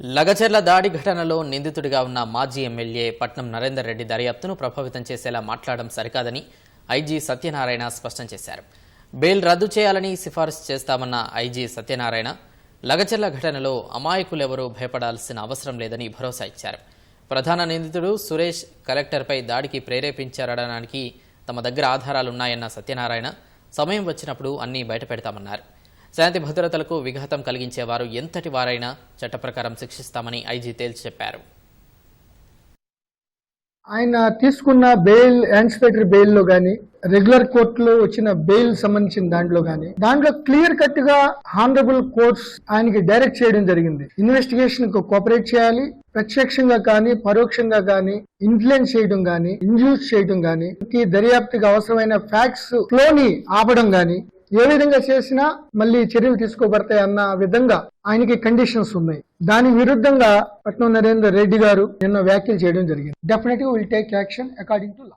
లగచర్ల దాడి ఘటనలో నిందితుడిగా ఉన్న మాజీ ఎమ్మెల్యే పట్నం నరేందర్ రెడ్డి దర్యాప్తును ప్రభావితం చేసేలా మాట్లాడడం సరికాదని ఐజీ సత్యనారాయణ స్పష్టం చేశారు. బెయిల్ రద్దు చేయాలని సిఫారసు చేస్తామన్న ఐజీ సత్యనారాయణ లగచర్ల ఘటనలో అమాయకులెవరూ భయపడాల్సిన అవసరం లేదని భరోసా ఇచ్చారు. ప్రధాన నిందితుడు సురేష్ కలెక్టర్పై దాడికి ప్రేరేపించారనడానికి తమ దగ్గర ఆధారాలున్నాయన్న సత్యనారాయణ సమయం వచ్చినప్పుడు అన్నీ బయటపెడతామన్నారు. శాంతి భద్రతలకు విఘాతం కలిగించేవారు ఎంతటి వారైనా చట్ట ప్రకారం శిక్షిస్తామని ఐజీ తేల్చి చెప్పారు. ఆయన తీసుకున్న బెయిల్ యాంటిసిపేటరీ బెయిల్లో కానీ గాని రెగ్యులర్ కోర్టులో వచ్చిన బెయిల్ సంబంధించిన దాంట్లో గాని దాంట్లో క్లియర్ కట్గా హానరబుల్ కోర్ట్స్ ఆయనకి డైరెక్ట్ చేయడం జరిగింది. ఇన్వెస్టిగేషన్కు కోఆపరేట్ చేయాలి ప్రత్యక్షంగా కానీ పరోక్షంగా కానీ ఇన్ఫ్లుయెన్స్ చేయడం కానీ ఇండ్యూస్ చేయడం కానీ ఈ దర్యాప్తుకి అవసరమైన ఫ్యాక్ట్స్ ఫ్లోని ఆపడం కానీ ఏ విధంగా చేసినా మళ్ళీ చర్యలు తీసుకోబడతాయి అన్న విధంగా ఆయనకి కండిషన్స్ ఉన్నాయి. దాని విరుద్ధంగా పట్నం నరేందర్ రెడ్డి గారు నిన్న వ్యాఖ్యలు చేయడం జరిగింది. Definite will take action according to law